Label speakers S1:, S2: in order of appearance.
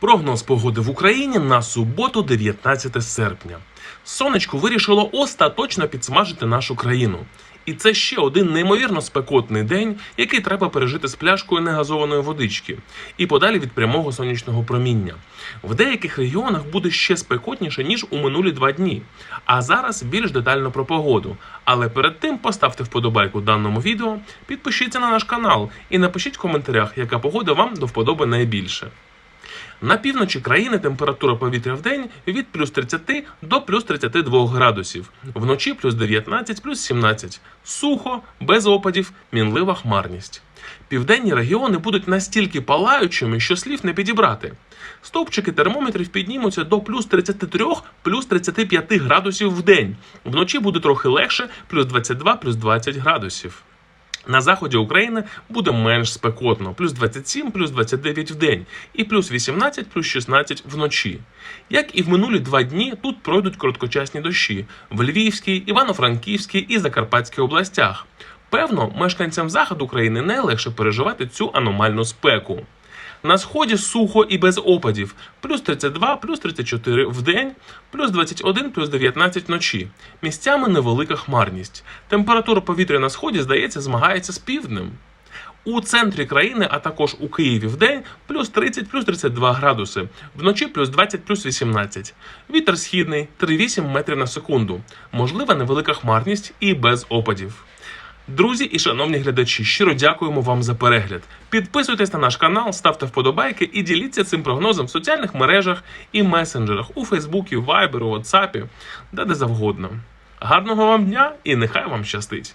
S1: Прогноз погоди в Україні на суботу, 19 серпня. Сонечко вирішило остаточно підсмажити нашу країну. І це ще один неймовірно спекотний день, який треба пережити з пляшкою негазованої водички і подалі від прямого сонячного проміння. В деяких регіонах буде ще спекотніше ніж у минулі два дні. А зараз більш детально про погоду. Але перед тим поставте вподобайку даному відео, підпишіться на наш канал і напишіть в коментарях, яка погода вам до вподоби найбільше. На півночі країни температура повітря в день від плюс 30 до плюс 32 градусів, вночі плюс 19, плюс 17. Сухо, без опадів, мінлива хмарність. Південні регіони будуть настільки палаючими, що слів не підібрати. Стовпчики термометрів піднімуться до плюс 33, плюс 35 градусів в день. Вночі буде трохи легше, плюс 22, плюс 20 градусів. На заході України буде менш спекотно, плюс 27, плюс 29 в день, і плюс 18, плюс 16 вночі. Як і в минулі два дні, тут пройдуть короткочасні дощі в Львівській, Івано-Франківській і Закарпатській областях. Певно, мешканцям заходу України найлегше переживати цю аномальну спеку. На сході сухо і без опадів, плюс 32, плюс 34 в день, плюс 21, плюс 19 вночі. Місцями невелика хмарність. Температура повітря на сході, здається, змагається з півднем. У центрі країни, а також у Києві в день плюс 30, плюс 32 градуси, вночі плюс 20, плюс 18. Вітер східний 3,8 метрів на секунду. Можлива невелика хмарність і без опадів. Друзі і шановні глядачі, щиро дякуємо вам за перегляд. Підписуйтесь на наш канал, ставте вподобайки і діліться цим прогнозом в соціальних мережах і месенджерах у Фейсбуці, Вайберу, Ватсапі де де завгодно. Гарного вам дня і нехай вам щастить!